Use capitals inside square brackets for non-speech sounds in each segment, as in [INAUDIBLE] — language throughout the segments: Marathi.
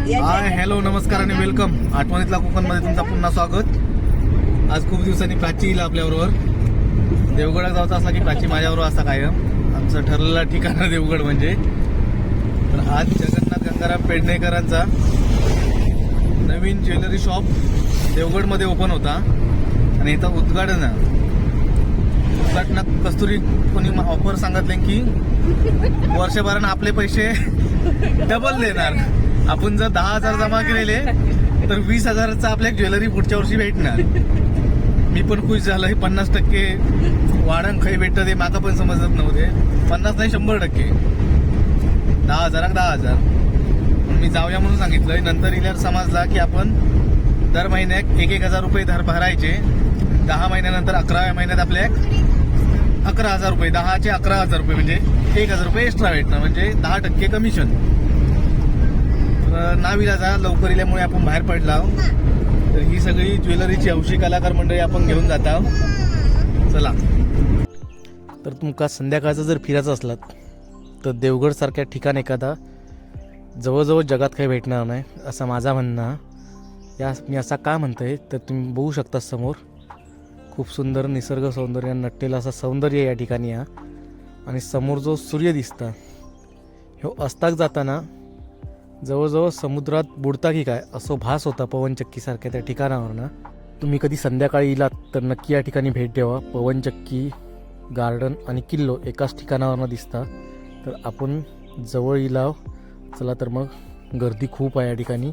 हाय हॅलो नमस्कार आणि वेलकम आठवणीतला कोकणमध्ये तुमचं पुन्हा स्वागत. आज खूप दिवसांनी प्राची येईल आपल्याबरोबर. देवगडात जायचं असला की प्राची माझ्याबरोबर असा कायम. आमचं ठरलेलं ठिकाण आहे देवगड म्हणजे. तर आज जगन्नाथ गंगाराम पेडणेकरांचा नवीन ज्वेलरी शॉप देवगडमध्ये ओपन होता. आणि इथं उद्घाटन. उद्घाटनात कस्तुरी कोणी ऑफर सांगितले की वर्षभरानं आपले पैसे डबल देणार. आपण जर दहा हजार जमा केलेले तर वीस हजाराचं आपल्या ज्वेलरी पुढच्या वर्षी भेटणार. मी पण खुश झालो हे पन्नास टक्के वाढण खाई भेटतं ते माका पण समजत नव्हते. पन्नास नाही शंभर टक्के. दहा हजाराक दहा हजार. पण मी जाऊया म्हणून सांगितलंय. नंतर इल्यावर समजला की आपण दर महिन्याक एक एक हजार रुपये धर भरायचे. दहा महिन्यानंतर अकराव्या महिन्यात आपल्या अकरा हजार रुपये दहाचे अकरा हजार रुपये म्हणजे एक हजार रुपये एक्स्ट्रा भेटणार म्हणजे दहा टक्के कमिशन नाविलाजा लवकर इल्यामुळे आपण बाहेर पडला तर ही सगळी ज्वेलरीची हौशी कलाकार मंडळी आपण घेऊन जात आहोत. चला. तर तुमका संध्याकाळचं जर फिरायचं असलात तर देवगड सारख्या ठिकाण एखादा जवळजवळ जगात काही भेटणार नाही असं माझा म्हणणं या मी असा का म्हणतोय तर तुम्ही बघू शकता समोर खूप सुंदर निसर्ग सौंदर्य नटलेलं असं सौंदर्य या ठिकाणी या आणि समोर जो सूर्य दिसता ह्यो अस्ताक जाताना जवळजवळ समुद्रात बुडता की काय असं भास होता पवनचक्कीसारख्या त्या ठिकाणावरनं. तुम्ही कधी संध्याकाळी येलात तर नक्की या ठिकाणी भेट द्यावा. पवनचक्की गार्डन आणि किल्लो एकाच ठिकाणावरनं दिसता. तर आपण जवळ इलाव. चला तर मग गर्दी खूप आहे या ठिकाणी.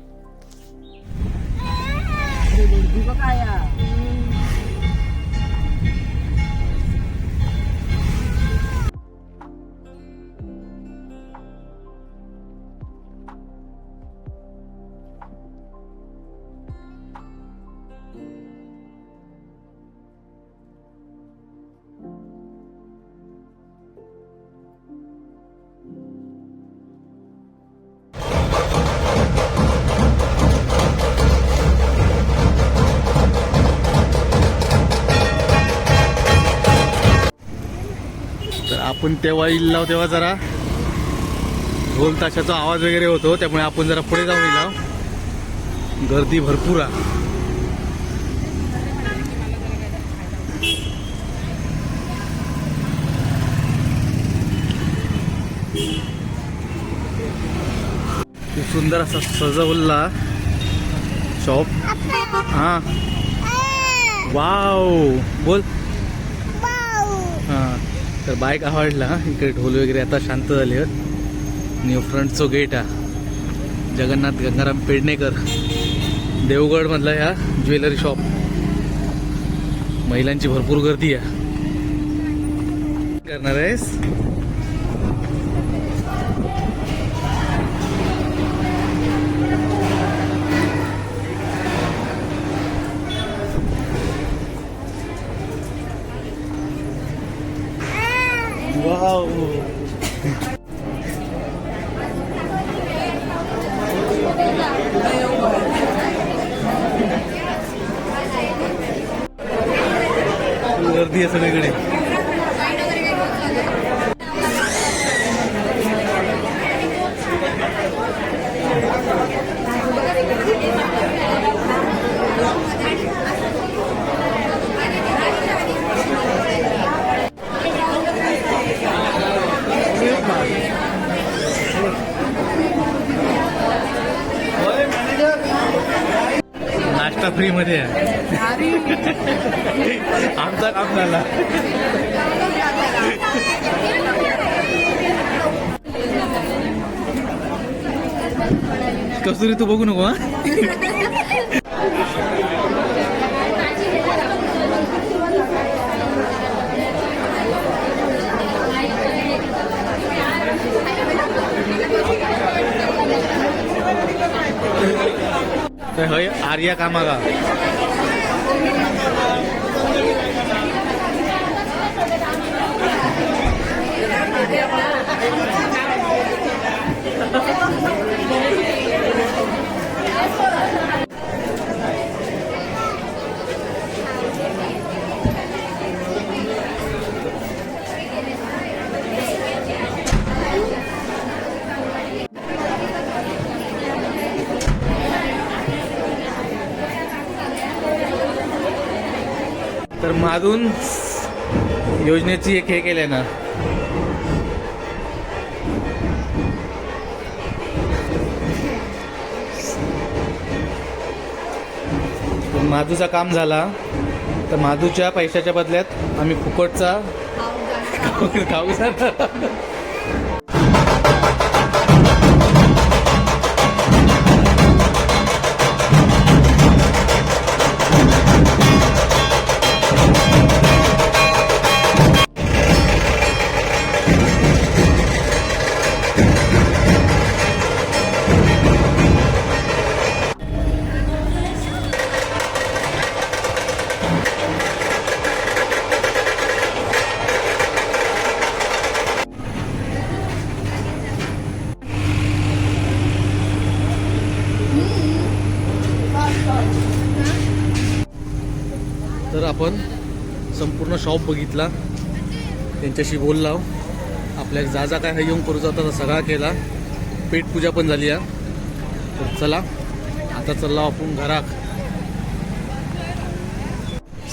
आपण तेव्हा इल्लाव तेव्हा जरा. ढोल ताशाचा आवाज वगैरे होतो त्यामुळे आपण जरा पुढे जाऊन इलाव गर्दी भरपूर आहे. खूप सुंदर असा सजवला शॉप. हा. वाव. बोल. तर बाईक आवडला. इकडे ढोल वगैरे आता शांत झाले आणि फ्रंटचो गेट हा जगन्नाथ गंगाराम पेडणेकर. देवगड मधला ह्या ज्वेलरी शॉप महिलांची भरपूर गर्दी आहे. करणार आहेस? नाश्ता फ्री मध्ये आहे आमचा काम झाला. कस्तुरी तू बघू नको आर्या कामागा माधून योजनेची एक हे केलंय ना. माधूचा काम झाला. तर माधूच्या पैशाच्या बदल्यात आम्ही फुकटचा खाऊ जाणार आपण संपूर्ण शॉप बघितला. त्यांच्याशी बोलला. आपल्या जा जा काय येऊन करू जाता सगळा केला. पेट पूजा पण झाली आहे. तर चला. आता चालला आपण घराक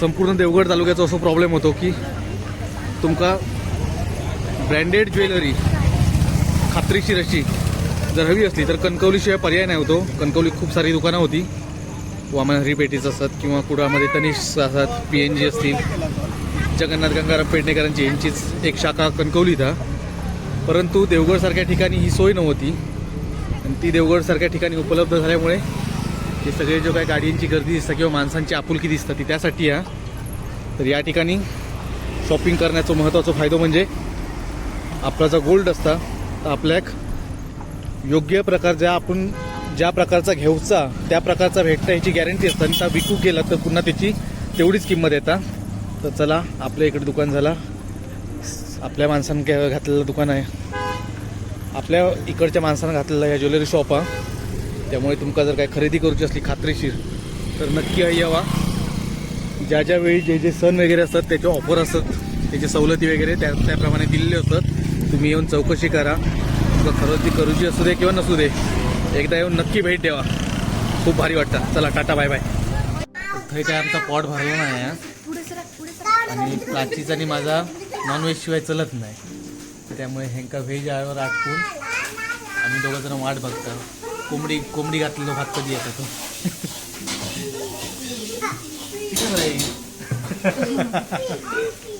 संपूर्ण देवगड तालुक्याचा असो प्रॉब्लेम होतो की तुमका ब्रँडेड ज्वेलरी खात्रीशीर अशी जर हवी असली तर कणकवलीशिवाय पर्याय नाही होतो. कणकवली खूप सारी दुकानं होती. वामन हरिपेटीच असतात किंवा कुडामध्ये तनिष्क असतात पी एन जी असतील. जगन्नाथ गंगाराम पेडणेकरांची यांचीच एक शाखा कणकवली था परंतु देवगडसारख्या ठिकाणी ही सोय नव्हती. आणि ती देवगडसारख्या ठिकाणी उपलब्ध झाल्यामुळे हे सगळे जो काही गाडींची गर्दी दिसतं किंवा माणसांची आपुलकी दिसतं ती त्यासाठी या. तर या ठिकाणी शॉपिंग करण्याचा महत्त्वाचा फायदा म्हणजे आपला जो गोल्ड असता तर आपल्याक योग्य प्रकारच्या आपण ज्या प्रकारचा घेऊचा त्या प्रकारचा भेटता ह्याची गॅरंटी असतं. आणि त्या विकू केला तर पुन्हा त्याची तेवढीच किंमत येतात तर चला आपल्या इकडे दुकान झाला. आपल्या माणसानं घ्या- घातलेलं दुकान आहे. आपल्या इकडच्या माणसानं घातलेलं या ज्वेलरी शॉप हा. त्यामुळे तुमका जर काही खरेदी करूची असली खात्रीशीर तर नक्की यावा. ज्या ज्या वेळी जे जे सण वगैरे असतात त्याचे ऑफर असतात त्याचे सवलती वगैरे त्या त्याप्रमाणे दिलेले असतात तुम्ही येऊन चौकशी करा. तुमचं खरेदी करूची असू दे किंवा नसू दे. एकदा येऊन नक्की भेट द्यावा खूप भारी वाटतं. चला टाटा बाय बाय. इथे काय आमचा पॉट भरला नाही हा. आणि प्राचीचा आणि माझा नॉनव्हेज शिवाय चलत नाही. त्यामुळे ह्यांका व्हेज आल्यावर आटकून आम्ही दोघं जण वाट बघतो. कोंबडी कोंबडी घातलेलो भात कधी येतो तो? [LAUGHS] किती [LAUGHS]